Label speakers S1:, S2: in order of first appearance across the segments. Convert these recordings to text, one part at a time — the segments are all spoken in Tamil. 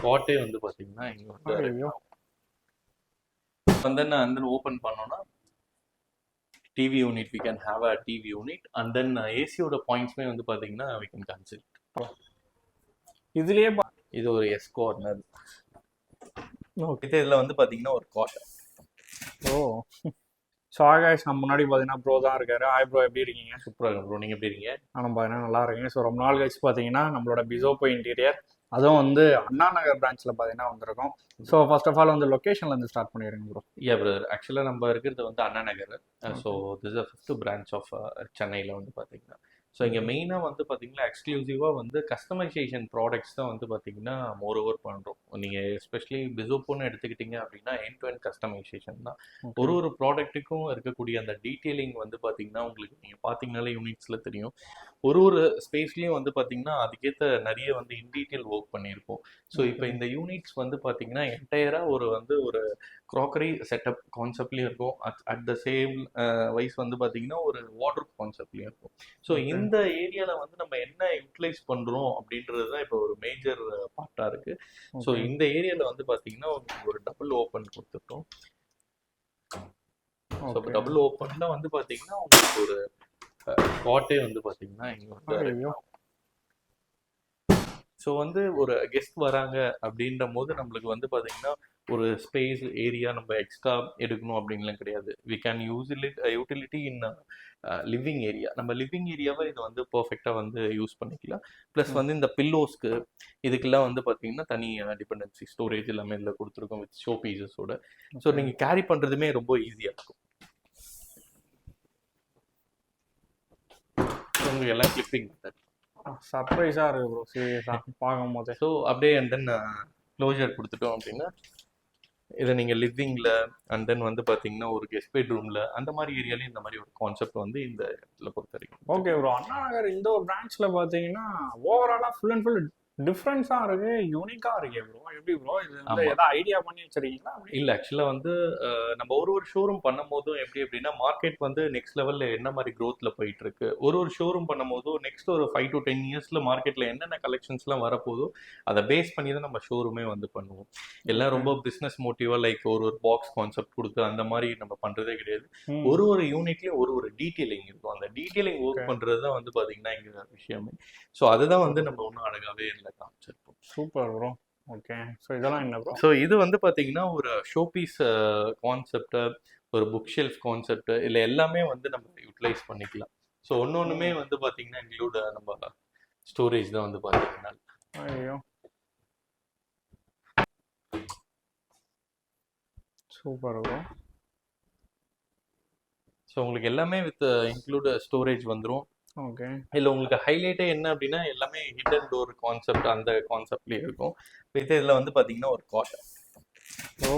S1: ஸ்பாட்டே வந்து பாத்தீங்கன்னா இங்க வந்து then and then open பண்ணோம்னா TV unit we can have a TV unit and then ஏசியோட பாயிண்ட்ஸ்மே வந்து பாத்தீங்கன்னா வி கேன் கன்சிடர்
S2: இதுலயே
S1: இது ஒரு எஸ் கார்னர். இது இதுல வந்து பாத்தீங்கன்னா ஒரு காட்
S2: ஓ. ஸோ ஆகாஷ் நம்ம முன்னாடி பார்த்தீங்கன்னா ப்ரோ தான் இருக்காரு. ஆய் ப்ரோ எப்படி இருக்கீங்க?
S1: சூப்பரா இருக்கும் ப்ரோ நீங்க எப்படி இருக்கீங்க?
S2: ஆனால் பார்த்தீங்கன்னா நல்லா இருக்கீங்க ஸோ ரொம்ப நாள் கழிச்சு பார்த்தீங்கன்னா நம்மளோட பிசோப்போ இன்டீரியர் அதுவும் வந்து அண்ணா நகர் பிரான்ச்சில் பார்த்தீங்கன்னா வந்திருக்கோம். ஸோ ஃபர்ஸ்ட் ஆஃப் ஆல் வந்து லொக்கேஷன்ல இருந்து ஸ்டார்ட் பண்ணிடுங்க ப்ரோ
S1: யா பிரதர் ஆக்சுவலாக நம்ம இருக்கிறது வந்து Anna Nagar. So this a fifth branch of சென்னையில் வந்து பார்த்தீங்கன்னா ஸோ இங்கே மெயினாக வந்து பார்த்தீங்கன்னா எக்ஸ்க்ளூசிவாக வந்து கஸ்டமைசேஷன் ப்ராடக்ட்ஸ் தான் வந்து பார்த்தீங்கன்னா மோர் ஓவர் பண்ணுறோம் நீங்கள் எஸ்பெஷலி பிசோப்போன்னு எடுத்துக்கிட்டீங்க அப்படின்னா என் டு என் கஸ்டமைசேஷன் தான் ஒரு ஒரு ப்ராடக்ட்டுக்கும் இருக்கக்கூடிய அந்த டீட்டெயிலிங் வந்து பார்த்தீங்கன்னா உங்களுக்கு நீங்கள் பார்த்தீங்கனாலே யூனிட்ஸில் தெரியும். ஒரு ஒரு ஸ்பேஸ்லேயும் வந்து பார்த்தீங்கன்னா அதுக்கேற்ற நிறைய வந்து இன் டீட்டெயில் ஒர்க் பண்ணியிருப்போம். ஸோ இப்போ இந்த யூனிட்ஸ் வந்து பார்த்தீங்கன்னா என்டையராக ஒரு வந்து ஒரு க்ராக்கரி செட்டப் கான்செப்ட்லேயும் இருக்கும். At at the same wise வந்து பார்த்தீங்கன்னா ஒரு வாட்டர் கான்செப்ட்லேயும் இருக்கும். So
S2: Okay.
S1: இந்த ஏரியாவில் வந்து நம்ம என்ன யூட்டிலைஸ் பண்ணுறோம் அப்படின்றது தான் இப்போ ஒரு மேஜர் பார்ட்டாக இருக்குது ஸோ இந்த ஏரியாவில் வந்து பார்த்தீங்கன்னா உங்களுக்கு ஒரு டபுள் ஓப்பன் ஸோ இப்போ டபுள் ஓப்பன்ல வந்து பார்த்தீங்கன்னா உங்களுக்கு ஒரு ஸ்பாட்டே வந்து பார்த்தீங்கன்னா இங்கே வந்து ஸோ வந்து ஒரு கெஸ்ட் வராங்க அப்படின்ற போது நம்மளுக்கு வந்து பார்த்தீங்கன்னா ஒரு ஸ்பேஸ் ஏரியா நம்ம எக்ஸ்ட்ரா எடுக்கணும் அப்படின்லாம் கிடையாது. We can use utility in living area நம்ம லிவிங் ஏரியாவை இதை வந்து பர்ஃபெக்டாக வந்து யூஸ் பண்ணிக்கலாம். ப்ளஸ் வந்து இந்த பில்லோஸ்க்கு இதுக்கெல்லாம் வந்து பார்த்தீங்கன்னா தனி டிபெண்டன்சி ஸ்டோரேஜ் எல்லாமே இதில் கொடுத்துருக்கோம் வித் ஷோ பீசஸோட ஸோ நீங்கள் கேரி பண்ணுறதுமே ரொம்ப ஈஸியாக இருக்கும். உங்களுக்கு எல்லாம் கிளிப்பிங் மெத்தட்
S2: சர்ப்ரைஸா இருக்கு ப்ரோ சீரியஸா பார்க்கும் போதே
S1: ஸோ அப்படியே அண்ட் தென் க்ளோஜர் கொடுத்துட்டோம் அப்படின்னா இதை நீங்கள் லிவிங்கில் அண்ட் தென் வந்து பார்த்தீங்கன்னா ஒரு கெஸ்ட் பெட்ரூமில் அந்த மாதிரி ஏரியாலையும் இந்த மாதிரி ஒரு கான்செப்ட் வந்து இந்த இடத்துல பொறுத்த வரைக்கும்.
S2: ஓகே ப்ரோ அண்ணா நகர் இந்த ஒரு பிரான்ச்சில் பார்த்தீங்கன்னா ஓவராலாக ஃபுல் அண்ட் ஃபுல் டிஃப்ரென்ஸா இருக்கு யூனிக்கா இருக்கே ப்ரோ எப்படி ப்ரோ இது வந்து. ஏதாவது ஐடியா பண்ணி வச்சிருக்கீங்களா?
S1: இல்லை ஆக்சுவலாக வந்து நம்ம ஒரு ஒரு ஷோரூம் பண்ணும் போதும் எப்படி எப்படின்னா மார்க்கெட் வந்து நெக்ஸ்ட் லெவலில் என்ன மாதிரி க்ரோத்தில் போயிட்டு இருக்கு ஒரு ஒரு ஷோரூம் பண்ணும் போதும் நெக்ஸ்ட் ஒரு ஃபைவ் டு டென் இயர்ஸில் மார்க்கெட்டில் என்னென்ன கலெக்ஷன்ஸ்லாம் வரப்போதோ அதை பேஸ் பண்ணி தான் நம்ம ஷோரூமே வந்து பண்ணுவோம். எல்லாம் ரொம்ப பிஸ்னஸ் மோட்டிவாக லைக் ஒரு ஒரு பாக்ஸ் கான்செப்ட் கொடுத்து அந்த மாதிரி நம்ம பண்ணுறதே கிடையாது.
S2: ம்.
S1: ஒரு ஒரு யூனிட்லயும் ஒரு ஒரு டீட்டெயிலிங் இருக்கும். அந்த டீட்டெயிலிங் ஒர்க். பண்றது தான் வந்து பாத்தீங்கன்னா இங்க விஷயமே. ஸோ அதுதான் வந்து நம்ம ஒன்றும் அழகாவே இல்லை. காமிச்சிருப்போம்.
S2: சூப்பர் ப்ரோ ஓகே ஸோ இதெல்லாம் என்ன ப்ரோ
S1: ஸோ இது வந்து பாத்தீங்கன்னா ஒரு ஷோபீஸ் கான்செப்ட் ஒரு புக் ஷெல்ஃப் கான்செப்ட் இல்லை எல்லாமே வந்து நம்ம யூட்டிலைஸ் பண்ணிக்கலாம். ஸோ ஒன்று ஒன்றுமே வந்து பாத்தீங்கன்னா இன்க்ளூட் நம்ம ஸ்டோரேஜ் தான் வந்து பாத்தீங்கன்னா.
S2: ஐயோ. சூப்பர் ப்ரோ
S1: ஸோ உங்களுக்கு எல்லாமே வித் இன்க்ளூட் ஸ்டோரேஜ் வந்துரும்.
S2: ஓகே.
S1: இல்லை உங்களுக்கு ஹைலைட்டே என்ன அப்படின்னா எல்லாமே ஹிடன் டோர் கான்செப்ட் அந்த கான்செப்ட்லேயே இருக்கும். இப்போ இதில் வந்து பார்த்தீங்கன்னா ஒரு காட்
S2: ஓ.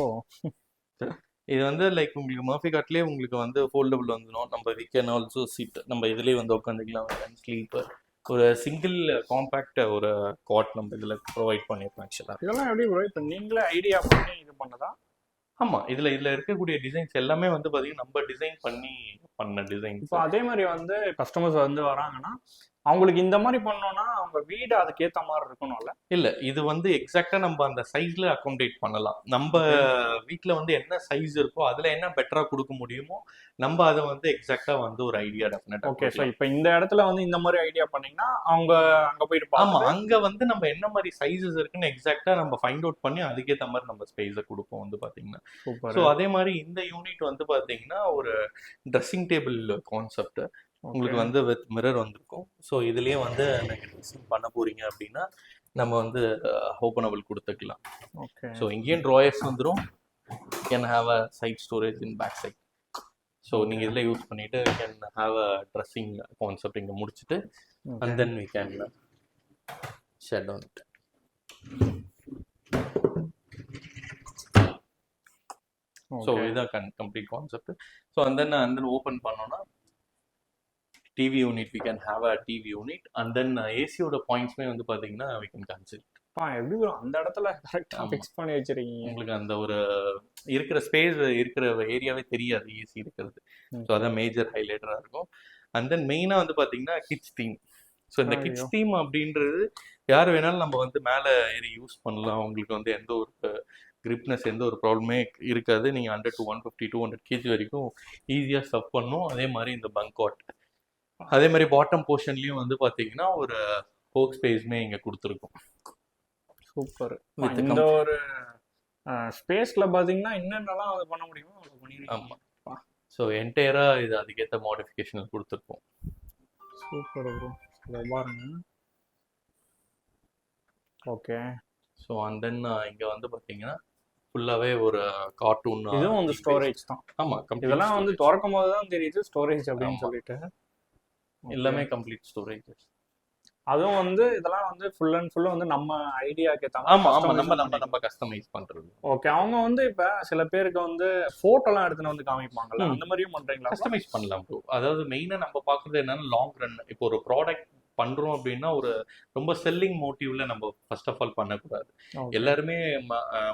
S1: இது வந்து லைக் உங்களுக்கு மர்ஃபி காட்லேயே உங்களுக்கு வந்து ஃபோல்டபுள் வந்துடும் நம்ம வி கேன் ஆல்சோ சீட் நம்ம இதுலேயே வந்து உட்காந்துக்கலாம். ஸ்லீப்பர் ஒரு சிங்கிள் காம்பேக்ட் ஒரு காட் நம்ம இதில் ப்ரொவைட் பண்ணியிருக்கோம் ஆக்சுவலாக
S2: இதெல்லாம் எப்படி ப்ரோ இப்போ நீங்களே ஐடியா பண்ணி இது பண்ணதா?
S1: ஆமாம் இதில் இதில் இருக்கக்கூடிய டிசைன்ஸ் எல்லாமே வந்து பார்த்தீங்கன்னா நம்ம டிசைன் பண்ணி பண்ண டிசைன்ஸ்
S2: இப்போ அதே மாதிரி வந்து கஸ்டமர்ஸ் வந்து வராங்கன்னா அவங்களுக்கு இந்த மாதிரி பண்ணோம்னா அவங்க வீடு அதுக்கேற்ற மாதிரி இருக்கணும்ல?
S1: இல்ல இது வந்து எக்ஸாக்டா நம்ம அந்த சைஸ்ல அகாமடேட் பண்ணலாம். நம்ம வீட்ல வந்து என்ன சைஸ் இருக்கோ அதுல என்ன பெட்டரா கொடுக்க முடியுமோ நம்ம அதை வந்து எக்ஸாக்டா வந்து ஒரு ஐடியா டெஃபினட்டா
S2: ஓகே ஸோ இப்போ இந்த இடத்துல வந்து இந்த மாதிரி ஐடியா பண்ணீங்கன்னா அவங்க அங்க போயிட்டு
S1: ஆமா அங்க வந்து நம்ம என்ன மாதிரி சைஸஸ் இருக்குன்னு எக்ஸாக்டா நம்ம ஃபைண்ட் அவுட் பண்ணி அதுக்கேத்த மாதிரி நம்ம ஸ்பேஸை கொடுப்போம் வந்து பாத்தீங்கன்னா. ஸோ அதே மாதிரி இந்த யூனிட் வந்து பாத்தீங்கன்னா ஒரு ட்ரெஸ்ஸிங் டேபிள் கான்செப்ட் உங்களுக்கு வந்து வித் மிரர் வந்திருக்கும். ஸோ இதுலயே வந்து நீங்க ட்ரெஸ்ஸிங் பண்ண போறீங்க அப்படின்னா நம்ம வந்து ஓப்பனபிள் கொடுத்துக்கலாம்.
S2: ஓகே
S1: ஸோ இங்கேயும் ட்ராயர்ஸ் வந்துடும் can have a side storage in back side so நீங்கள் இதில் யூஸ் பண்ணிவிட்டு can have a dressing concept இங்கே முடிச்சுட்டு and then we can shut down so இதுதான் கன் complete concept so and then open பண்ணோன்னா TV unit we can have a TV unit and then ஏசியோட பாயிண்ட்ஸ்மே வந்து பார்த்தீங்கன்னா வி கேன் கன்சிடர்
S2: எப்படி bro? அந்த இடத்துல கரெக்டா
S1: ஆமா.
S2: ஃபிக்ஸ் பண்ணி வச்சிருக்கீங்க.
S1: உங்களுக்கு அந்த ஒரு இருக்கிற ஸ்பேஸ் இருக்கிற ஏரியாவே தெரியாது ஏசி இருக்கிறது. ஸோ அதான் மேஜர் ஹைலைட்டராக இருக்கும். அண்ட் தென் மெயினாக வந்து பார்த்தீங்கன்னா கிட்ஸ் தீம் ஸோ இந்த. கிட்ஸ் தீம் அப்படின்றது யார் வேணாலும் நம்ம வந்து மேலே ஏறி யூஸ் பண்ணலாம். உங்களுக்கு வந்து எந்த ஒரு கிரிப்னஸ் எந்த ஒரு ப்ராப்ளமே இருக்காது. நீங்கள் hundred to one fifty to hundred KG வரைக்கும் ஈஸியாக ஸ்டஃப் பண்ணும் அதே மாதிரி இந்த பங்காட் அதே மாதிரி பாட்டம் போர்ஷன்லேயும் வந்து பார்த்தீங்கன்னா ஒரு ஹோக் ஸ்பேஸ்மே இங்கே கொடுத்துருக்கோம்.
S2: சூப்பர் இந்த ஒரு ஸ்பேஸ்ல பாத்தீங்கன்னா என்னென்னலாம் அது பண்ண முடியுமோ அவ்வளவு பண்ணிருக்கீங்க
S1: ஆமாம் ஸோ என்டையராக இது அதுக்கேற்ற மாடிஃபிகேஷன் கொடுத்துருக்கோம்.
S2: சூப்பர் ப்ரோ பாருங்க. ஓகே
S1: ஸோ அண்ட் தென் இங்கே வந்து பார்த்தீங்கன்னா ஃபுல்லாகவே ஒரு கார்ட்டூன்
S2: இதுவும் வந்து ஸ்டோரேஜ் தான்.
S1: ஆமாம்
S2: இதெல்லாம் வந்து திறக்கும் போது தான் தெரியுது ஸ்டோரேஜ் அப்படின்னு
S1: ஆமா.
S2: சொல்லிட்டு.
S1: எல்லாமே கம்ப்ளீட் ஸ்டோரேஜ்
S2: அதுவும் வந்து இதெல்லாம் வந்து ஃபுல் அண்ட் ஃபுல் வந்து நம்ம ஐடியாக்கு
S1: ஆமா ஆமா நம்ம நம்ம நம்ம கஸ்டமைஸ் பண்றது.
S2: ஓகே அவங்க வந்து இப்ப சில பேருக்கு வந்து போட்டோலாம் எடுத்துன்னு வந்து காமிப்பாங்கல்ல. அந்த மாதிரியும் பண்றீங்களா?
S1: கஸ்டமைஸ் பண்ணலாம் ப்ரோ அதாவது மெயினா நம்ம பார்க்கறது என்னன்னா லாங் ரன் இப்போ ஒரு ப்ராடக்ட் பண்றோம் அப்படின்னா ஒரு ரொம்ப செல்லிங் மோட்டிவ்ல நம்ம ஃபர்ஸ்ட் ஆஃப் ஆல் பண்ணக்கூடாது. எல்லாருமே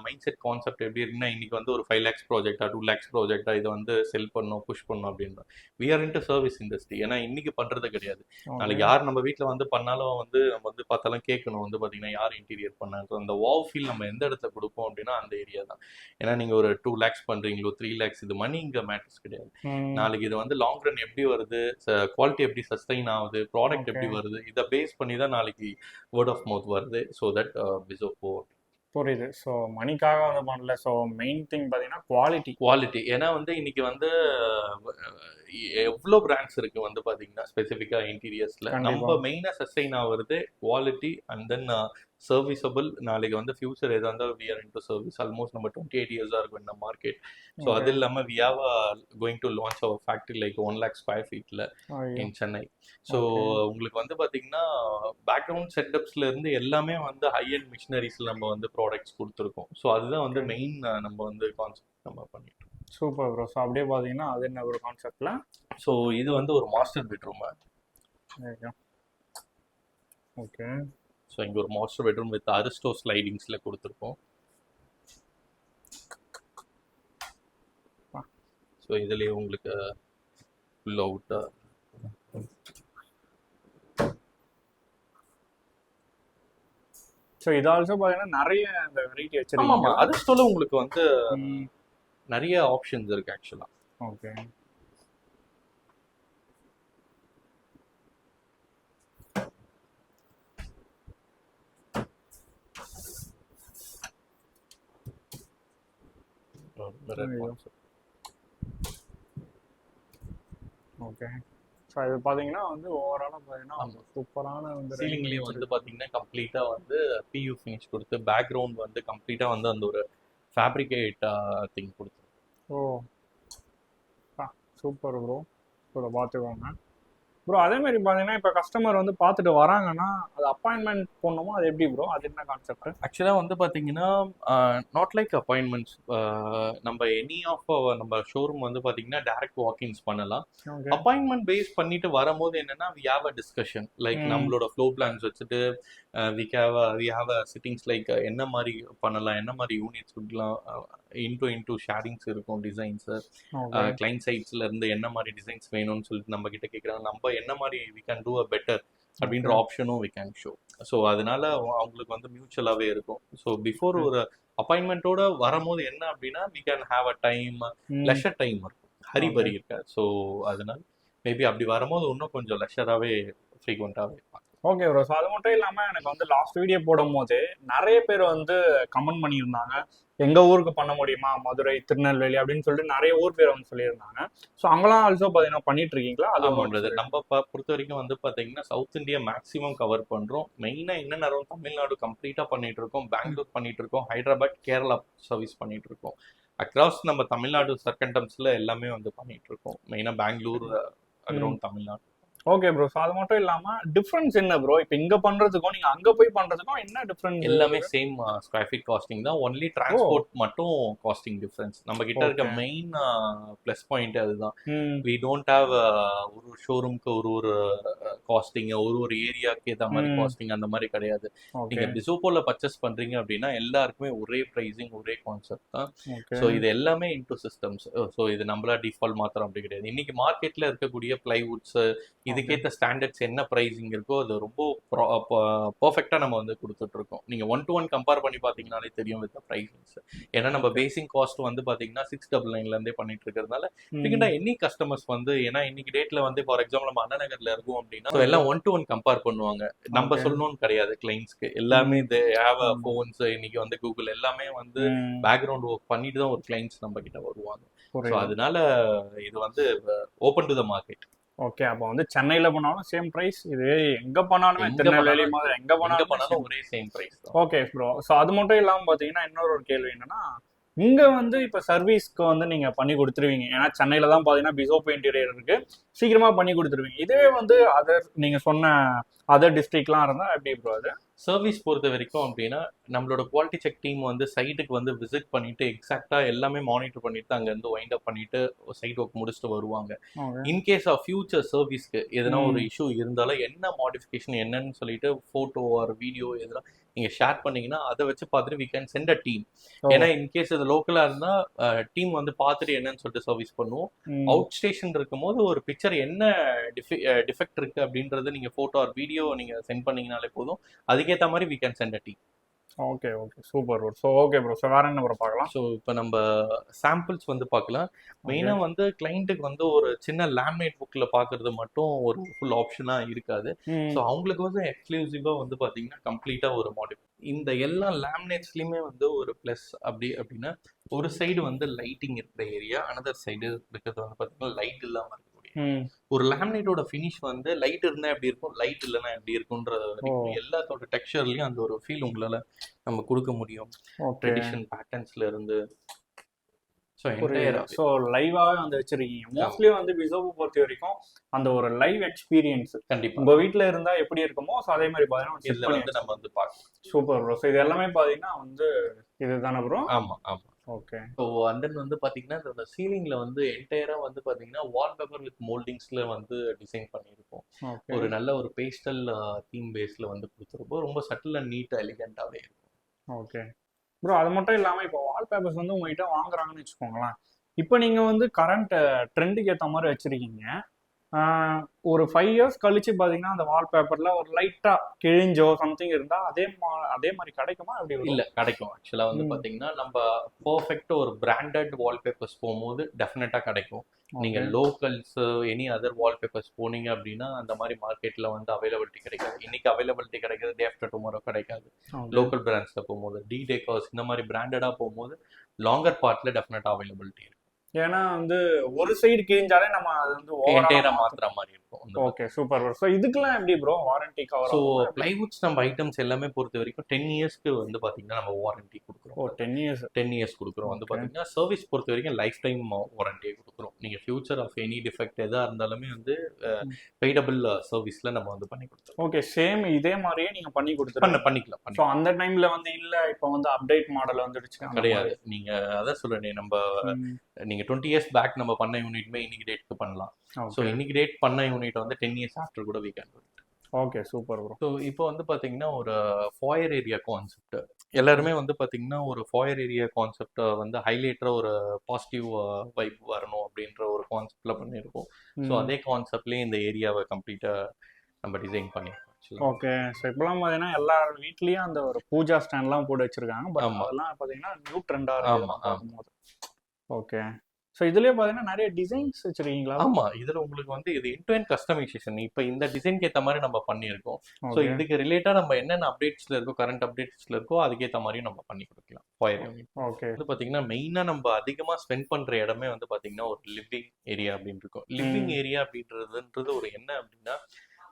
S1: மைண்ட் செட் கான்செப்ட் எப்படி இருக்குன்னா இன்னைக்கு வந்து ஒரு ஃபைவ் லேக்ஸ் ப்ராஜெக்டா டூ லேக்ஸ் ப்ராஜெக்டா இதை வந்து செல் பண்ணணும் புஷ் பண்ணணும் அப்படின்ற. We are into service industry ஏன்னா இன்னைக்கு பண்றது கிடையாது. நாளைக்கு யார் நம்ம வீட்டில் வந்து பண்ணாலும் வந்து நம்ம வந்து பார்த்தாலும் கேட்கணும். வந்து பார்த்தீங்கன்னா யார் இன்டீரியர் பண்ணாங்க? அந்த வாவ் ஃபீல் நம்ம எந்த இடத்துல கொடுப்போம் அப்படின்னா அந்த ஏரியா தான். ஏன்னா நீங்கள் ஒரு டூ லேக்ஸ் பண்ணுறீங்களோ த்ரீ லேக்ஸ் இது மணி இங்கே மேட்டர்ஸ் கிடையாது. நாளைக்கு இது வந்து லாங் ரன் எப்படி வருது? குவாலிட்டி எப்படி சஸ்டைன் ஆகுது? ப்ராடக்ட். எப்படி வருது? இதை பேஸ் பண்ணி தான் நாளைக்கு வேர்ட் ஆஃப் மவுத் வருது. ஸோ தட் பிசோ போ
S2: புரியுது. ஸோ மணிக்காக வந்து பண்ணல. ஸோ மெயின் திங் பார்த்தீங்கன்னா குவாலிட்டி
S1: குவாலிட்டி ஏன்னா வந்து இன்னைக்கு வந்து எவ்வளோ பிராண்ட்ஸ் இருக்கு வந்து பாத்தீங்கன்னா ஸ்பெசிஃபிக்கா இன்டீரியர்ஸ்ல. நம்ம மெயினா சஸ்டைன் ஆகுறது குவாலிட்டி அண்ட் தென் சர்வீசபிள் நாளைக்கு வந்து ஃபியூச்சர் எதா இருந்தாலும் we are into service almost நம்ம டுவெண்ட்டி எயிட் இயர்ஸாக இருக்கும் இந்த மார்க்கெட் ஸோ அது இல்லாமல் we have going to launch our factory like one lakh square ஃபீட்டில் இன் சென்னை ஸோ. உங்களுக்கு வந்து பாத்தீங்கன்னா பேக்ரவுண்ட் செட்டப்ஸ்ல இருந்து எல்லாமே வந்து ஹை அண்ட் மிஷினரிஸ்ல நம்ம வந்து ப்ராடக்ட்ஸ் கொடுத்துருக்கோம். ஸோ அதுதான் வந்து மெயின் நம்ம வந்து கான்செப்ட் நம்ம பண்ணிட்டு
S2: சூப்பர் ப்ரோ ஸோ அப்படியே பார்த்தீங்கன்னா அது என்ன ஒரு கான்செப்ட்ல
S1: ஸோ இது வந்து ஒரு மாஸ்டர் பெட்ரூம்
S2: ஓகே
S1: ஸோ இங்கே ஒரு மாஸ்டர் பெட்ரூம் வித் அரிஸ்டோ ஸ்லைடிங்ஸில் கொடுத்துருக்கோம். ஸோ இதுலேயே உங்களுக்கு ஃபுல் அவுட்டாக
S2: ஸோ இது ஆல்சோ பார்த்தீங்கன்னா நிறைய இந்த வெரைட்டி
S1: ஆமாம் அரிஸ்டோல உங்களுக்கு வந்து நிறைய ஆப்ஷன்ஸ் இருக்கு ஆக்சுவலாக
S2: ஓகே ஐயோ. ஓகே ஸோ இது பார்த்தீங்கன்னா வந்து ஓவராலாக பார்த்தீங்கன்னா. சூப்பரான வந்து
S1: சீலிங்லேயும் வந்து பார்த்தீங்கன்னா கம்ப்ளீட்டாக வந்து பியூ ஃபினிஷ் கொடுத்து பேக்ரவுண்ட் வந்து கம்ப்ளீட்டாக வந்து அந்த ஒரு ஃபேப்ரிகேட் திங் கொடுத்து
S2: ஓ. சூப்பர் ப்ரோ ஸோ பார்த்துக்கோங்க ப்ரோ அதே மாதிரி பார்த்தீங்கன்னா இப்போ கஸ்டமர் வந்து பார்த்துட்டு வராங்கன்னா அது அப்பாயின்மெண்ட் போடணுமா? அது எப்படி ப்ரோ அது என்ன கான்செப்ட்
S1: ஆக்சுவலாக வந்து பார்த்தீங்கன்னா நாட் லைக் அப்பாயின்மெண்ட்ஸ் நம்ம எனி ஆஃப் நம்ம ஷோரூம் வந்து பார்த்தீங்கன்னா டேரக்ட் வாக்கிங்ஸ் பண்ணலாம். அப்பாயின்மெண்ட் பேஸ் பண்ணிட்டு வரும்போது என்னன்னா we have a discussion like. நம்மளோட ஃப்ளோ பிளான்ஸ் வச்சுட்டு we have we have a sittings like என்ன மாதிரி பண்ணலாம்? என்ன மாதிரி யூனிட்ஸ் கொடுக்கலாம் இன்டூ இன்டூ ஷேரிங்ஸ் இருக்கும் டிசைன்ஸ் கிளைண்ட் சைட்ஸ்ல இருந்து என்ன மாதிரி டிசைன்ஸ் வேணும்னு சொல்லிட்டு நம்ம கிட்ட கேட்குறாங்க நம்ம என்ன மாதிரி we can do a better அப்படின்ற ஆப்ஷனும் வி கேன் ஷோ ஸோ அதனால அவங்க- அவங்களுக்கு வந்து மியூச்சுவலாகவே இருக்கும். ஸோ பிஃபோர் ஒரு அப்பாயின்மெண்ட்டோட வரும்போது என்ன அப்படின்னா we can have a time leisure time இருக்கும். ஹரிபரி இருக்காது. ஸோ அதனால மேபி அப்படி வரும்போது இன்னும் கொஞ்சம் லெஷராகவே ஃப்ரீக்வெண்ட்டாகவே
S2: ஓகே ப்ரோ ஸோ அது மட்டும் இல்லாம எனக்கு வந்து லாஸ்ட் வீடியோ போடும் போது நிறைய பேர் வந்து கமெண்ட் பண்ணியிருந்தாங்க. எங்க ஊருக்கு பண்ண முடியுமா? மதுரை திருநெல்வேலி அப்படின்னு சொல்லிட்டு நிறைய ஊர் பேர் வந்து சொல்லியிருந்தாங்க. ஸோ அங்கெல்லாம் ஆல்சோ பார்த்தீங்கன்னா பண்ணிட்டு இருக்கீங்களா அது
S1: ஆமான்றது நம்ம பொறுத்த வரைக்கும் வந்து பாத்தீங்கன்னா சவுத் இந்தியா மேக்ஸிமம் கவர் பண்றோம். மெயினா என்ன நேரம் தமிழ்நாடு கம்ப்ளீட்டா பண்ணிட்டு இருக்கோம் பெங்களூர் பண்ணிட்டு இருக்கோம் ஹைதராபாத் கேரளா சர்வீஸ் பண்ணிட்டு இருக்கோம் அக்ராஸ் நம்ம தமிழ்நாடு சர்க்கண்டம்ஸ்ல எல்லாமே வந்து பண்ணிட்டு இருக்கோம் மெயினா Bangalore around Tamil Nadu.
S2: Okay bro so அது மட்டும் இல்லாம டிஃபரன்ஸ் என்ன ப்ரோ இப்போ இங்க பண்றதுக்கும் நீங்க அங்க போய் பண்றதுக்கும் என்ன டிஃபரன்ஸ்
S1: எல்லாமே சேம் ஸ்கொயர் ஃபீட் காஸ்டிங் தான். ஒன்லி டிரான்ஸ்போர்ட் மட்டும் காஸ்டிங் டிஃபரன்ஸ் நம்ம கிட்ட இருக்க. மெயின் ப்ளஸ் பாயிண்ட் அதுதான். வி டோன்ட் ஹாவ் ஒரு ஷோரூம்க்கு ஒரு ஒரு காஸ்டிங் ஒரு ஒரு ஏரியாக்கு ஏற்ற மாதிரி. காஸ்டிங் அந்த மாதிரி கிடையாது. நீங்க பிசோப்போல பர்ச்சேஸ் பண்றீங்க அப்படின்னா எல்லாருக்குமே ஒரே பிரைசிங் ஒரே கான்செப்ட் தான். ஸோ இது எல்லாமே இன்டூ சிஸ்டம்ஸ் ஸோ இது நம்மளா டிஃபால்ட் மாத்திரம் அப்படி கிடையாது. இன்னைக்கு மார்க்கெட்ல இருக்கக்கூடிய பிளைவுட்ஸ் இதுக்கேற்ற ஸ்டாண்டர்ட்ஸ் என்ன ப்ரைஸிங் இருக்கோ அது ரொம்ப பர்ஃபெக்டாக நம்ம வந்து கொடுத்துட்டு இருக்கோம் நீங்க ஒன் டு ஒன் கம்பேர் பண்ணி பார்த்தீங்கனாலே தெரியும் வித் ப்ரைஸிங்ஸ் ஏன்னா நம்ம பேசிக் காஸ்ட் வந்து பார்த்தீங்கன்னா சிக்ஸ் டபுள் நைன்லேருந்தே பண்ணிட்டு இருக்கிறதுனால ஃப்ரீக்வெண்டா எனி கஸ்டமர்ஸ் வந்து ஏன்னா இன்னைக்கு டேட்ல வந்து ஃபார் எக்ஸாம்பிள் நம்ம அண்ணா நகர்ல இருக்கோம் அப்படின்னா எல்லாம் ஒன் டு ஒன் கம்பேர் பண்ணுவாங்க. நம்ம. சொல்லணும்னு கிடையாது கிளைண்ட்ஸ்க்கு எல்லாமே இந்த ஹேவ் ஃபோன்ஸ் இன்னைக்கு வந்து கூகுள் எல்லாமே வந்து பேக்ரவுண்ட் ஒர்க் பண்ணிட்டு தான் ஒரு கிளைண்ட்ஸ் நம்ம கிட்ட வருவாங்க ஸோ அதனால இது வந்து open to the market
S2: okay அப்போ வந்து சென்னையில போனாலும் சேம் பிரைஸ் இது எங்க போனாலுமே திருநெல்வேலி மாதிரி எங்க போனாலும்
S1: ஒரே same price
S2: okay bro so அது மட்டும் இல்லாம பாத்தீங்கன்னா இன்னொரு ஒரு கேள்வி என்னன்னா இங்க வந்து இப்ப சர்வீஸ்க்கு வந்து நீங்க பண்ணி கொடுத்துருவீங்க. ஏன்னா சென்னையில தான் பாத்தீங்கன்னா பிசோப் இன்டீரியர் இருக்கு. சீக்கிரமா பண்ணி கொடுத்துருவீங்க. இதுவே வந்து அதர் நீங்க சொன்ன அதர் டிஸ்ட்ரிக்ட்லாம் இருந்தா எப்படி ப்ரோ அது?
S1: சர்வீஸ் பொறுத்த வரைக்கும் அப்படின்னா நம்மளோட குவாலிட்டி செக் டீம் வந்து சைட்டுக்கு வந்து விசிட் பண்ணிட்டு எக்ஸாக்டா எல்லாமே மானிட்டர் பண்ணிட்டு அங்க இருந்து வைண்ட் அப் பண்ணிட்டு சைட் ஒர்க் முடிச்சுட்டு வருவாங்க. இன்கேஸ் ஆஃப் ஃபியூச்சர் சர்வீஸ்க்கு எதனா ஒரு இஷ்யூ இருந்தாலும் என்ன மாடிஃபிகேஷன் என்னன்னு சொல்லிட்டு போட்டோ ஆர் வீடியோ எதனா நீங்க ஷேர் பண்ணீங்கன்னா அதை வச்சு பார்த்துட்டு we can send a team ஏன்னா இன்கேஸ் இது லோக்கலா இருந்தா டீம் வந்து பார்த்துட்டு என்னன்னு சொல்லிட்டு சர்வீஸ் பண்ணுவோம். அவுட் ஸ்டேஷன் இருக்கும்போது ஒரு பிக்சர் என்ன டிஃபெக்ட் இருக்கு அப்படின்றத நீங்க போட்டோ ஆர் வீடியோ நீங்க சென்ட் பண்ணீங்கனாலே போதும். அதுக்கேற்ற மாதிரி we can send a team
S2: okay okay super bro so okay bro so வேற என்ன ப்ரோ பார்க்கலாம்?
S1: ஸோ இப்போ நம்ம சாம்பிள்ஸ் வந்து பார்க்கலாம். மெயினாக வந்து கிளைண்ட்டுக்கு வந்து ஒரு சின்ன லேமினேட் புக்கில் பார்க்கறது மட்டும் ஒரு ஃபுல் ஆப்ஷனாக இருக்காது. ஸோ அவங்களுக்கு வந்து எக்ஸ்க்ளூசிவாக வந்து பார்த்தீங்கன்னா கம்ப்ளீட்டாக ஒரு மாடல் இந்த எல்லா லேமினேட்ஸ்லையுமே வந்து ஒரு ப்ளஸ் அப்படி அப்படின்னா ஒரு சைடு வந்து லைட்டிங் இருக்கிற ஏரியா அனதர் சைடு இருக்கிறது வந்து பார்த்தீங்கன்னா லைட் இல்லாமல் ஒரு லேமினேட்டோட ஃபினிஷ் வந்து லைட் இருந்தா எப்படி இருக்கும்? லைட் இல்லைன்னா எப்படி இருக்கும்ன்றது வரைக்கும் எல்லாத்தோட டெக்ஸ்சர்லயும் அந்த ஒரு ஃபீல் உங்களால நம்ம கொடுக்க முடியும். ட்ரெடிஷன் பேட்டர்ன்ஸ்ல இருந்து. ஸோ
S2: லைவாவே வந்து வச்சிருக்கீங்க. மோஸ்ட்லி வந்து பிசோபு பொறுத்த வரைக்கும் அந்த ஒரு லைவ் எக்ஸ்பீரியன்ஸ்
S1: கண்டிப்பா.
S2: உங்க வீட்ல இருந்தா எப்படி இருக்குமோ ஸோ அதே மாதிரி
S1: வந்து நம்ம வந்து பார்க்கலாம்
S2: சூப்பர் ப்ரோ ஸோ இது எல்லாமே பாத்தீங்கன்னா வந்து இதுதானே ப்ரோ
S1: ஆமா ஆமா.
S2: ஓகே.
S1: ஸோ அண்ட் தென் வந்து பாத்தீங்கன்னா இந்த சீலிங்ல வந்து என்டையரா வந்து பாத்தீங்கன்னா வால்பேப்பர் வித் மோல்டிங்ஸ்ல வந்து டிசைன் பண்ணியிருக்கோம். ஒரு நல்ல ஒரு பேஸ்டல் தீம் பேஸ்ல வந்து கொடுத்துருப்போம் ரொம்ப சட்டில் அண்ட் நீட் எலிகண்டாவே இருக்கும்.
S2: ஓகே. ப்ரோ அது மட்டும் இல்லாம இப்போ வால்பேப்பர்ஸ் வந்து உங்ககிட்ட வாங்குறாங்கன்னு வச்சுக்கோங்களேன். இப்போ நீங்க வந்து கரண்ட் ட்ரெண்டுக்கு ஏத்த மாதிரி வச்சிருக்கீங்க. ஒரு ஃபைவ் இயர்ஸ் கழிச்சு பாத்தீங்கன்னா அந்த வால்பேப்பர்ல ஒரு லைட்டா கிழிஞ்சோ சம்திங் இருந்தா அதே மா- அதே மாதிரி கிடைக்குமா? அப்படி
S1: இல்ல கிடைக்கும். ஆக்சுவலா வந்து. பாத்தீங்கன்னா நம்ம பர்ஃபெக்ட் ஒரு பிராண்டட் வால்பேப்பர்ஸ் போகும்போது டெஃபினட்டா கிடைக்கும். நீங்க லோக்கல்ஸ் எனி அதர் வால்பேப்பர்ஸ் போனீங்க அப்படின்னா அந்த மாதிரி மார்க்கெட்ல வந்து அவைலபிலிட்டி கிடைக்காது. இன்னைக்கு அவைலபிலிட்டி கிடைக்கிறது டே ஆஃப்டர் டுமாரோ கிடைக்காது. லோக்கல் பிராண்ட்ஸ்ல போகும்போது டி டேக்கர்ஸ் இந்த மாதிரி பிராண்டடா போகும்போது லாங்கர் பார்ட்ல டெஃபினட்டா அவைலபிலிட்டி இருக்கும்
S2: ஏன்னா வந்து ஒரு சைடு கிழிஞ்சாலே நம்ம அது வந்து
S1: என்டையரா மாத்துற மாதிரி இருக்கும்
S2: ஓகே சூப்பர் ப்ரோ ஸோ இதுக்கெல்லாம் எப்படி bro warranty cover
S1: so plywoods நம்ம ஐட்டம்ஸ் எல்லாமே பொறுத்த வரைக்கும் டென் இயர்ஸ்க்கு வந்து பாத்தீங்கன்னா நம்ம வாரண்டி
S2: ஓ
S1: கொடுக்குறோம்
S2: டென் இயர்ஸ்
S1: டென் இயர்ஸ் கொடுக்குறோம். வந்து. பாத்தீங்கன்னா சர்வீஸ் பொறுத்த வரைக்கும் லைஃப் டைம் வாரண்டியே கொடுக்குறோம். நீங்க ஃபியூச்சர் ஆஃப் எனி டிஃபெக்ட் எதா இருந்தாலுமே வந்து பெய்டபிள் சர்வீஸ்ல நம்ம வந்து பண்ணி கொடுத்துருவோம்
S2: ஓகே சேம் இதே மாதிரியே நீங்க பண்ணி
S1: பண்ண
S2: கொடுத்துருங்க
S1: பண்ணிக்கலாம்.
S2: ஸோ அந்த டைம்ல வந்து இல்ல இப்போ வந்து அப்டேட் மாடல் வந்துடுச்சு
S1: கிடையாது. நீங்க அதான் சொல்றேன் நம்ம
S2: மாதிரி.
S1: நீங்க டுவெண்ட்டி இயர்ஸ் பேக் நம்ம பண்ண யூனிட்மே இன்னைக்கு டேட்க்கு பண்ணலாம். ஸோ. இன்னைக்கு டேட் பண்ண யூனிட் வந்து டென் இயர்ஸ் ஆஃப்டர் கூட we can
S2: okay super bro
S1: so இப்போ வந்து பார்த்தீங்கன்னா ஒரு ஃபாயர் ஏரியா கான்செப்ட் எல்லாருமே வந்து பார்த்தீங்கன்னா ஒரு ஃபாயர் ஏரியா கான்செப்டை வந்து ஹைலைட்டராக ஒரு பாசிட்டிவ் வைப் வரணும் அப்படின்ற ஒரு கான்செப்ட்ல பண்ணியிருக்கோம் ஸோ அதே கான்செப்ட்லேயே இந்த ஏரியாவை கம்ப்ளீட்டாக நம்ம டிசைன் பண்ணியிருக்கோம்.
S2: ஓகே ஸோ இப்போலாம் பார்த்தீங்கன்னா எல்லா வீட்லயும் அந்த ஒரு பூஜா ஸ்டாண்ட்லாம் போட்டு வச்சிருக்காங்க. பட். அதெல்லாம் பார்த்தீங்கன்னா நியூ ட்ரெண்டா
S1: ஆமா,
S2: இருக்கு
S1: ஆமா.
S2: பார்க்கும்போது. ஓகே ஸோ இதுலயே பார்த்தீங்கன்னா நிறைய டிசைன்ஸ் வச்சிருக்கீங்களா?
S1: ஆமா இதுல உங்களுக்கு வந்து இது இன்டு அண்ட் கஸ்டமைசேஷன் இப்போ இந்த டிசைன்க்கு ஏற்ற மாதிரி நம்ம பண்ணியிருக்கோம். ஸோ இதுக்கு ரிலேட்டா நம்ம என்னென்ன அப்டேட்ஸ்ல இருக்கோ கரண்ட் அப்டேட்ஸ்ல இருக்கோ அதுக்கேற்ற மாதிரியும் நம்ம பண்ணி கொடுக்கலாம்.
S2: ஓகே
S1: வந்து பாத்தீங்கன்னா மெயினா நம்ம அதிகமா ஸ்பெண்ட் பண்ற இடமே வந்து பாத்தீங்கன்னா ஒரு லிவிங் ஏரியா அப்படின்னு இருக்கும். லிவிங் ஏரியா அப்படின்றதுன்றது ஒரு என்ன அப்படின்னா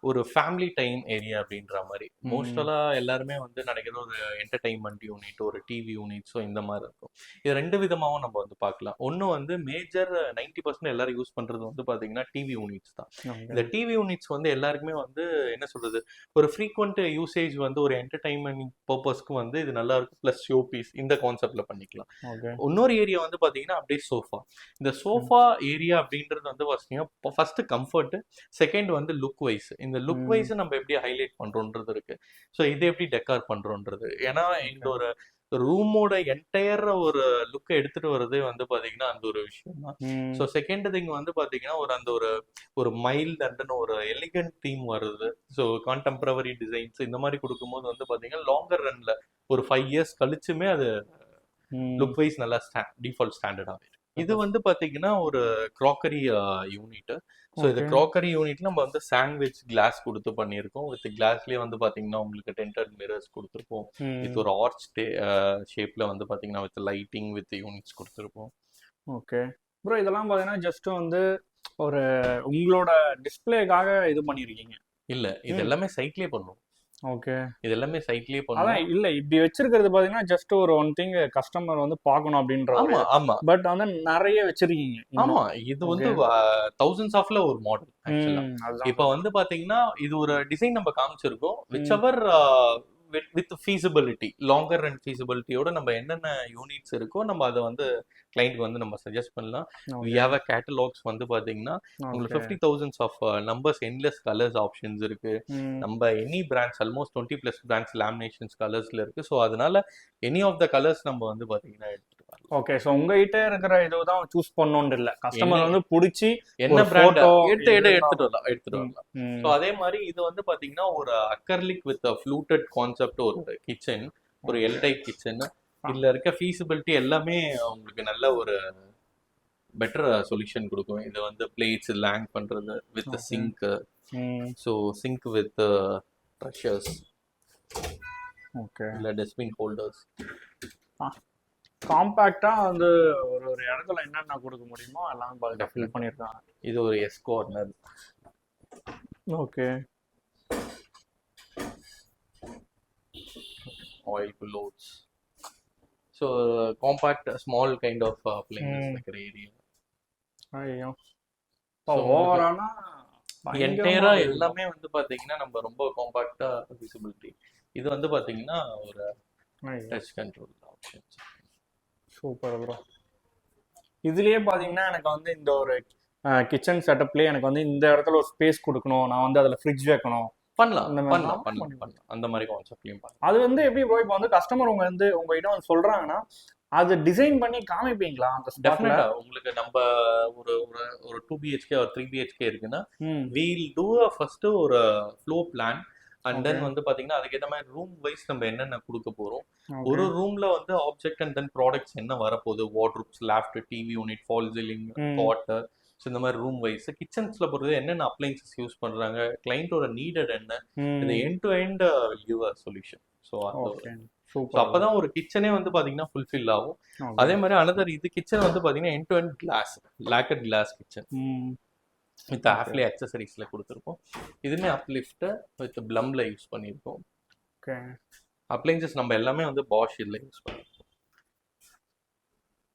S1: ஒரு ஃபேமிலி டைம் ஏரியா அப்படின்ற மாதிரி.
S2: ம்.
S1: மோஸ்டலா எல்லாருமே வந்து நினைக்கிறது ஒரு என்டர்டைன்மெண்ட் யூனிட் ஒரு டிவி யூனிட் ஸோ இந்த மாதிரி இருக்கும். இது ரெண்டு விதமாவும் நம்ம வந்து பார்க்கலாம். ஒன்று வந்து மேஜர் நைன்டி பர்சன்ட் எல்லாரும் யூஸ் பண்றது வந்து பாத்தீங்கன்னா டிவி யூனிட்ஸ் தான். இந்த டிவி யூனிட்ஸ் வந்து எல்லாருக்குமே வந்து என்ன சொல்றது? ஒரு ஃப்ரீக்வெண்ட் யூசேஜ் வந்து ஒரு என்டர்டைன்மெண்ட் பர்பஸ்க்கு வந்து இது நல்லா இருக்கும். ப்ளஸ் ஷோ பீஸ் இந்த கான்செப்ட்ல பண்ணிக்கலாம். இன்னொரு ஏரியா வந்து பாத்தீங்கன்னா அப்படியே சோஃபா இந்த சோஃபா ஏரியா அப்படின்றது வந்து பாத்தீங்கன்னா ஃபர்ஸ்ட் கம்ஃபர்ட் செகண்ட் வந்து லுக் வைஸ் இந்த லுக்
S2: ம்.
S1: வைஸ் நம்ம எப்படி ஹைலைட் பண்றோன்றது இருக்கு. ஸோ இதை எப்படி டெக்கார் பண்றோன்றது. ஏன்னா இந்த ஒரு ரூமோட என்டையர் ஒரு லுக்கை எடுத்துட்டு வரதே வந்து பாத்தீங்கன்னா அந்த ஒரு விஷயம் தான். ஸோ செகண்ட் திங் வந்து பாத்தீங்கன்னா ஒரு அந்த ஒரு ஒரு மைல்ட் அண்ட் ஒரு எலிகன்ட் தீம் வருது. ஸோ கான்டெம்பரவரி டிசைன்ஸ் இந்த மாதிரி கொடுக்கும்போது வந்து பாத்தீங்கன்னா லாங்கர் ரன்ல ஒரு ஃபைவ் இயர்ஸ் கழிச்சுமே அது. லுக் வைஸ் நல்லா டிஃபால்ட் ஸ்டாண்டர்டாக இது வந்து பாத்தீங்கன்னா ஒரு க்ராக்கரி யூனிட் ஸோ இது. க்ராக்கரி யூனிட்ல நம்ம வந்து சாண்ட்விச் கிளாஸ் கொடுத்து பண்ணியிருக்கோம் வித் கிளாஸ்லயே வந்து பாத்தீங்கன்னா உங்களுக்கு டென்டர் மிரர்ஸ் கொடுத்துருப்போம். வித் ஒரு ஆர்ச் ஷேப்ல வந்து பாத்தீங்கன்னா வித் லைட்டிங் வித் யூனிட்ஸ் கொடுத்துருப்போம்
S2: ஓகே ப்ரோ இதெல்லாம் பார்த்தீங்கன்னா ஜஸ்ட் வந்து ஒரு உங்களோட டிஸ்பிளேக்காக இது பண்ணியிருக்கீங்க
S1: இல்ல இது. எல்லாமே சைட்லயே பண்ணுவோம்
S2: ஓகே.
S1: இது எல்லாமே சைட்லயே
S2: அதான்
S1: பண்ணுவோம்
S2: இல்ல இப்படி வச்சிருக்கிறது பாத்தீங்கன்னா ஜஸ்ட் ஒரு ஒன் திங் கஸ்டமர் வந்து பார்க்கணும் அப்படின்ற
S1: ஆமா ஆமா.
S2: பட் வந்து நிறைய வச்சிருக்கீங்க.
S1: ஆமா இது வந்து தௌசண்ட்ஸ் ஆஃப்ல ஒரு மாடல் இப்போ வந்து பாத்தீங்கன்னா இது ஒரு டிசைன் நம்ம காமிச்சிருக்கோம் whichever with feasibility longer and ஃபீசிபிலிட்டியோட நம்ம என்னென்ன யூனிட்ஸ் இருக்கோ நம்ம அதை வந்து கிளைண்ட்க்கு வந்து நம்ம சஜஸ்ட் பண்ணலாம். வி ஹேவ் அ கேட்டலாக்ஸ் வந்து பாத்தீங்கன்னா உங்களுக்கு. Fifty thousands of numbers endless colours options இருக்கு. நம்ம any brands almost twenty plus brands laminations கலர்ஸ்ல இருக்கு. ஸோ அதனால எனி ஆஃப் த கலர்ஸ் நம்ம வந்து வரலாம்
S2: ஓகே ஸோ உங்ககிட்ட இருக்கிற இதுதான் சூஸ் பண்ணணும்னு இல்ல. கஸ்டமர் வந்து பிடிச்சி
S1: என்ன பிராண்ட் எடுத்து எடு எடுத்துட்டு வரலாம் எடுத்துட்டு வரலாம். ஸோ அதே மாதிரி இது வந்து பாத்தீங்கன்னா ஒரு அக்கர்லிக் வித் ஃப்ளூட்டட் கான்செப்ட் ஒரு கிச்சன் ஒரு எல் டைப் கிச்சன் இதுல இருக்க ஃபீசிபிலிட்டி எல்லாமே உங்களுக்கு நல்ல ஒரு பெட்டர் சொல்யூஷன் கொடுக்கும். இது வந்து பிளேட்ஸ் லேங் பண்றது with. Sink so sink with pressures
S2: okay
S1: இல்ல டஸ்ட்பின் ஹோல்டர்ஸ்
S2: காம்பாக்டா வந்து ஒரு ஒரு இடத்துல என்னென்ன கொடுக்க முடியுமோ எல்லாமே ஃபில்
S1: Definitely.
S2: பண்ணியிருக்காங்க.
S1: இது ஒரு S corner
S2: okay
S1: compact, small kind of uh, plane
S2: Mm.
S1: இருக்கிற ஏரியா
S2: ஐயோ.
S1: So,
S2: ஓவரானா
S1: என்டையரா எல்லாமே வந்து பாத்தீங்கன்னா நம்ம ரொம்ப காம்பாக்டா விசிபிலிட்டி இது வந்து பாத்தீங்கன்னா ஒரு touch control options
S2: super bro. இதுலயே பாத்தீங்கன்னா எனக்கு வந்து இந்த ஒரு கிச்சன் செட்டப்லயே எனக்கு வந்து இந்த இடத்துல ஒரு ஸ்பேஸ் கொடுக்கணும். நான் வந்து அதுல ஃப்ரிட்ஜ் வைக்கணும்.
S1: பண்ணலாம்.
S2: அந்த
S1: பண்ணலாம்.
S2: பண்ணி
S1: பண்ணலாம். பண்ணலாம். அந்த மாதிரி கான்செப்ட்லயும் பண்ணலாம்.
S2: அது வந்து எப்படி ப்ரோ இப்போ வந்து கஸ்டமர் உங்க வந்து உங்ககிட்ட வந்து சொல்றாங்கன்னா அது டிசைன் பண்ணி காமிப்பீங்களா அந்த
S1: டெஃபினட்டா உங்களுக்கு நம்ம ஒரு ஒரு ஒரு டூ பிஹெச்கே ஒரு த்ரீ பிஹெச்கே இருக்குன்னா வீல் டூ ஃபர்ஸ்ட் ஒரு ஃப்ளோ பிளான் அண்ட் தென். வந்து பாத்தீங்கன்னா அதுக்கேற்ற மாதிரி ரூம் வைஸ் நம்ம என்னென்ன கொடுக்க போறோம்? ஒரு ரூம்ல வந்து ஆப்ஜெக்ட் அண்ட் தென் ப்ராடக்ட்ஸ் என்ன வரப்போகுது? Wardrobes loft TV unit false ceiling. Water so இந்த மாதிரி ரூம் வைஸ் கிச்சன்ஸ்ல பொறுத்து என்னென்ன அப்ளைன்சஸ் யூஸ் பண்றாங்க? கிளைண்டோட நீடட் என்ன? இது end to end uh solution so அப்பதான் ஒரு கிச்சனே வந்து பாத்தீங்கன்னா ஃபுல்ஃபில் ஆகும். அதே மாதிரி அனதர் இது கிச்சன் வந்து பாத்தீங்கன்னா end to end glass lacquered glass kitchen with ஆஃப்லி அக்சசரிஸ்ல கொடுத்துருக்கோம். இதுமே அப்லிஃப்ட் வித் பிளம்ல யூஸ் பண்ணியிருக்கோம்.
S2: ஓகே
S1: அப்ளைன்சஸ் நம்ம எல்லாமே வந்து பாஷ் இதில் யூஸ் பண்ணிருக்கோம்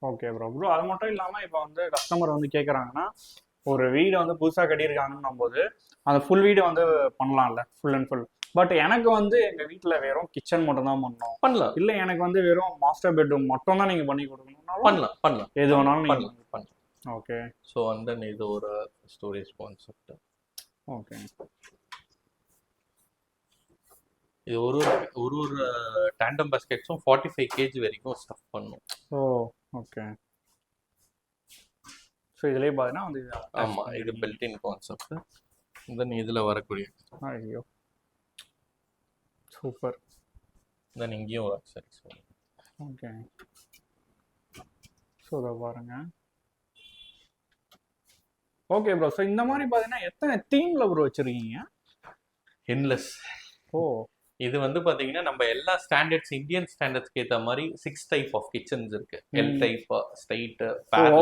S2: ஓகே ப்ரோ ப்ரோ அது மட்டும் இல்லாம இப்போ வந்து கஸ்டமர் வந்து கேக்குறாங்கன்னா ஒரு வீடு வந்து புதுசா கட்டியிருக்காங்கன்னும் போது அந்த ஃபுல் வீடு வந்து பண்ணலாம்ல ஃபுல் அண்ட் ஃபுல் பட் எனக்கு வந்து எங்க வீட்ல வெறும் கிச்சன் மட்டும் தான் பண்ணணும்.
S1: பண்ணலாம்.
S2: இல்ல எனக்கு வந்து வெறும் மாஸ்டர் பெட்ரூம் மட்டும் தான் நீங்க பண்ணி கொடுக்கணும்னாலும்
S1: பண்ணலாம் பண்ணலாம்.
S2: எது வேணாலும் நீங்க
S1: பண்ணலாம். ஸோ அண்ட் தென் இது ஒரு ஸ்டோரேஜ் கான்செப்ட்
S2: ஓகே
S1: இது ஒரு ஒரு ஒரு டேண்டம் பாஸ்கெட்ஸும் ஃபார்ட்டி ஃபைவ் கேஜி வரைக்கும் ஸ்டஃப் பண்ணும்.
S2: ஓ ஓகே ஸோ இதுலயே பார்த்தீங்கன்னா வந்து இது
S1: ஆமா இது பில்டின் கான்செப்ட் தென் இதுல வரக்கூடிய.
S2: ஐயோ. சூப்பர்
S1: தென் இங்கேயும் ஒரு அக்சரிஸ்
S2: ஓகே ஸோ இதை பாருங்க. ஓகே ப்ரோ ஸோ இந்த மாதிரி பார்த்தீங்கன்னா எத்தனை தீம்ல ப்ரோ வச்சிருக்கீங்க?
S1: Endless
S2: oh.
S1: இது வந்து பாத்தீங்கன்னா நம்ம எல்லா ஸ்டாண்டர்ட்ஸ் இந்தியன் ஸ்டாண்டர்ட்ஸ்க்கு ஏத்த மாதிரி சிக்ஸ் டைப் ஆஃப் கிச்சன்ஸ் இருக்கு. L. Type
S2: bro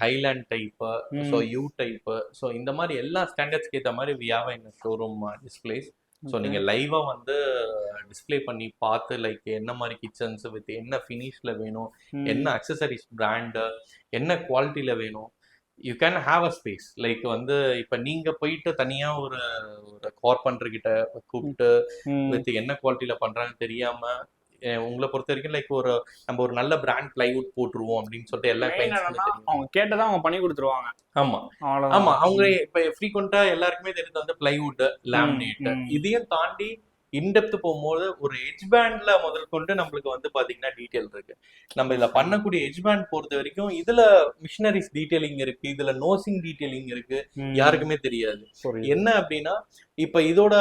S1: island type. So U type so இந்த மாதிரி எல்லா ஸ்டாண்டர்ட்ஸ்க்கு ஏற்ற மாதிரி we have in showroom displays so நீங்க லைவா வந்து டிஸ்ப்ளே பண்ணி பார்த்து லைக் என்ன மாதிரி கிச்சன்ஸ் வித் என்ன ஃபினிஷ்ல வேணும் என்ன அக்சசரிஸ் பிராண்டு என்ன குவாலிட்டியில வேணும் you can have a space like வந்து இப்போ நீங்க போயிட்டு தனியா ஒரு ஒரு கார்பெண்டர் கிட்ட கூப்பிட்டு வித் என்ன குவாலிட்டியில பண்றாங்கன்னு தெரியாம உங்களை பொறுத்த வரைக்கும் லைக் ஒரு நம்ம ஒரு நல்ல பிராண்ட் பிளைவுட் போட்டுருவோம் அப்படின்னு சொல்லிட்டு எல்லா தெரியும்.
S2: அவங்க கேட்டதான் அவங்க பண்ணி கொடுத்துருவாங்க.
S1: ஆமா. ஆமா அவங்க இப்ப ஃப்ரீக்வெண்டா எல்லாருக்குமே தெரிஞ்சது வந்து பிளைவுட் லேமினேட். இதையும் தாண்டி இன்டெப்த் போகும்போது ஒரு எட்ஜ் பேண்ட்ல முதல் கொண்டு நம்மளுக்கு வந்து பாத்தீங்கன்னா டீட்டெயில் இருக்கு நம்ம இதுல பண்ணக்கூடிய எட்ஜ் பேண்ட் பொறுத்த வரைக்கும் இதுல மிஷினரிஸ் டீட்டெயிலிங் இருக்கு இதுல நோசிங் டீட்டெயிலிங் இருக்கு. யாருக்குமே தெரியாது. என்ன அப்படின்னா இப்ப இதோட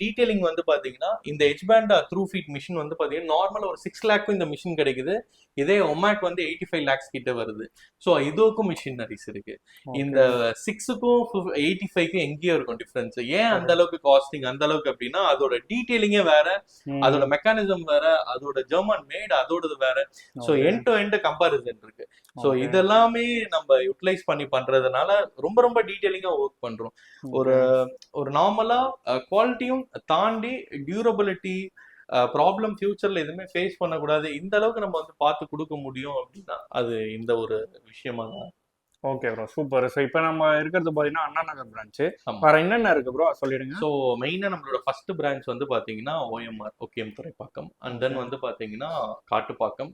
S1: டீடைலிங் வந்து பாத்தீங்கன்னா இந்த edge band through feed machine வந்து பாத்தீங்கன்னா நார்மலா ஒரு சிக்ஸ் லேக்கும் இந்த மிஷின் கிடைக்குது. இதே ஒமேக் வந்து எயிட்டி ஃபைவ் லேக்ஸ் கிட்ட வருது. ஸோ இதுக்கும் மிஷினரிஸ் இருக்கு. இந்த சிக்ஸுக்கும் எயிட்டி ஃபைவ்க்கும் எங்கேயோ இருக்கும் டிஃபரன்ஸ் ஏன் அந்த அளவுக்கு காஸ்டிங் அந்த அளவுக்கு அப்படின்னா அதோட டீடைலிங்கே வேற. அதோட மெக்கானிசம் வேற அதோட ஜெர்மன் மேட் அதோடது வேற. So. End to end comparison இருக்கு ஸோ. இதெல்லாமே நம்ம யூட்டிலைஸ் பண்ணி பண்றதுனால ரொம்ப ரொம்ப டீடைலிங்கா ஒர்க் பண்றோம். ஒரு ஒரு நார்மலா குவாலிட்டியும் தாண்டி டியூரபிலிட்டி ப்ராப்ளம் ஃபியூச்சர்ல எதுவுமே ஃபேஸ் பண்ணக்கூடாது. இந்த அளவுக்கு நம்ம வந்து பார்த்து கொடுக்க முடியும் அப்படின்னா அது இந்த ஒரு விஷயமா தான்
S2: ஓகே ப்ரோ சூப்பர் ஸோ இப்போ நம்ம இருக்கிறது பார்த்தீங்கன்னா அண்ணா நகர் பிரான்ச்சு. வேற என்னென்ன இருக்கு ப்ரோ சொல்லிடுங்க.
S1: ஸோ மெயினாக நம்மளோட ஃபர்ஸ்ட் பிரான்ச் வந்து பார்த்தீங்கன்னா ஓஎம்ஆர் ஒகேஎம் துறைப்பாக்கம் அண்ட் தென் வந்து பார்த்தீங்கன்னா Kattupakkam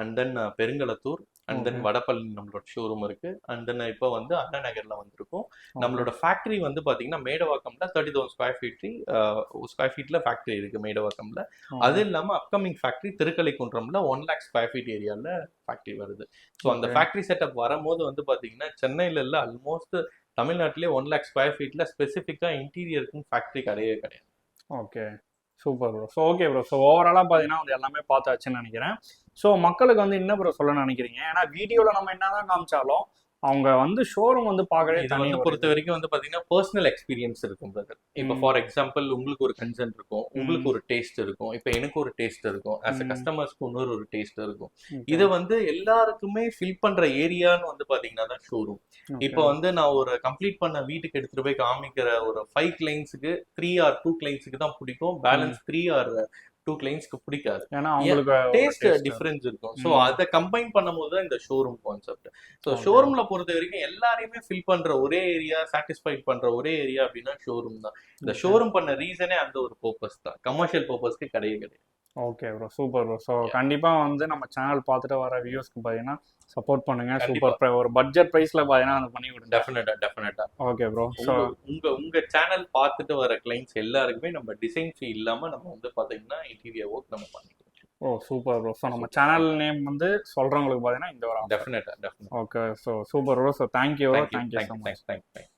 S1: and then Perungalathur and then. Vadapalani நம்மளோட ஷோரூம் இருக்கு. அண்ட் தென் இப்போ வந்து அண்ணா நகர்ல வந்திருக்கோம். நம்மளோட ஃபேக்டரி வந்து பாத்தீங்கன்னா மேடவாக்கம்ல thirty thousand square feet square ஃபீட்ல factory இருக்கு மேடவாக்கம்ல. அது இல்லாம அப்கமிங் ஃபேக்டரி திருக்கலைக்குன்றம்ல ஒன் லேக் ஸ்கொயர் ஃபீட் ஏரியால ஃபேக்டரி வருது. ஸோ அந்த. ஃபேக்டரி செட்டப் வரும்போது வந்து பாத்தீங்கன்னா சென்னையில இல்ல ஆல்மோஸ்ட் தமிழ்நாட்டிலே ஒன் லேக் ஸ்கொயர் ஃபீட்ல ஸ்பெசிஃபிக்கா இன்டீரியருக்குன்னு ஃபேக்டரி கிடையவே கிடையாது.
S2: Okay super bro so okay bro so ஓவராலாக பார்த்தீங்கன்னா வந்து எல்லாமே பார்த்தாச்சுன்னு நினைக்கிறேன். ஸோ மக்களுக்கு வந்து என்ன ப்ரோ சொல்ல நினைக்கிறீங்க ஏன்னா வீடியோவில் நம்ம என்னதான் காமிச்சாலும் அவங்க வந்து ஷோரூம் வந்து பார்க்கவே
S1: வந்து பொறுத்த வரைக்கும் வந்து பாத்தீங்கன்னா பர்சனல் எக்ஸ்பீரியன்ஸ் இருக்கும் பிரதர் இப்போ. ஃபார் எக்ஸாம்பிள் உங்களுக்கு ஒரு கன்சென்ட் இருக்கும் உங்களுக்கு. ஒரு டேஸ்ட் இருக்கும் இப்போ எனக்கு ஒரு டேஸ்ட் இருக்கும் ஆஸ் அ. கஸ்டமர்ஸ்க்கு இன்னொரு ஒரு டேஸ்ட் இருக்கும். இது வந்து எல்லாருக்குமே ஃபில் பண்ற ஏரியான்னு வந்து பாத்தீங்கன்னா தான் ஷோரூம். இப்போ வந்து நான் ஒரு கம்ப்ளீட் பண்ண வீட்டுக்கு எடுத்துட்டு போய் காமிக்கிற ஒரு ஃபைவ் கிளைண்ட்ஸுக்கு த்ரீ ஆர் டூ கிளைண்ட்ஸுக்கு தான் பிடிக்கும் பேலன்ஸ் த்ரீ ஆர் டூ கிளைண்ட்ஸ்க்கு பிடிக்காது.
S2: ஏன்னா அவங்களுக்கு
S1: டேஸ்ட். டிஃபரன்ஸ் இருக்கும். ஸோ. அதை கம்பைன் பண்ணும்போது தான் இந்த ஷோரூம் கான்செப்ட் ஸோ. ஷோரூம்ல பொறுத்த வரைக்கும் எல்லாரையுமே ஃபில் பண்ற ஒரே ஏரியா சாட்டிஸ்ஃபைட் பண்ற ஒரே ஏரியா அப்படின்னா ஷோரூம் தான். இந்த. ஷோரூம் பண்ண ரீசனே அந்த ஒரு பர்பஸ் தான். கமர்ஷியல் பர்பஸ்க்கு கிடையவே கிடையாது.
S2: Okay bro super bro so கண்டிப்பாக வந்து நம்ம சேனல் பார்த்துட்டு வர வியூஸ்க்கு பார்த்தீங்கன்னா சப்போர்ட் பண்ணுங்க. சூப்பர் ஒரு பட்ஜெட் ப்ரைஸில் பார்த்தீங்கன்னா அதை பண்ணி கொடுங்க
S1: டெஃபினட்டா டெஃபினட்டா
S2: ஓகே ப்ரோ ஸோ
S1: உங்க உங்க சேனல் பார்த்துட்டு வர கிளைண்ட்ஸ் எல்லாருக்குமே நம்ம டிசைன் ஃபீ இல்லாம நம்ம வந்து பாத்தீங்கன்னா இன்டீரியர் ஒர்க் நம்ம பண்ணிக்கலாம்.
S2: ஓ சூப்பர் ப்ரோ ஸோ நம்ம சேனல் நேம் வந்து சொல்கிறவங்களுக்கு பார்த்தீங்கன்னா இந்த ஒரு
S1: definitely definitely
S2: okay so super bro so thank you
S1: thank you
S2: so much
S1: thank you thank you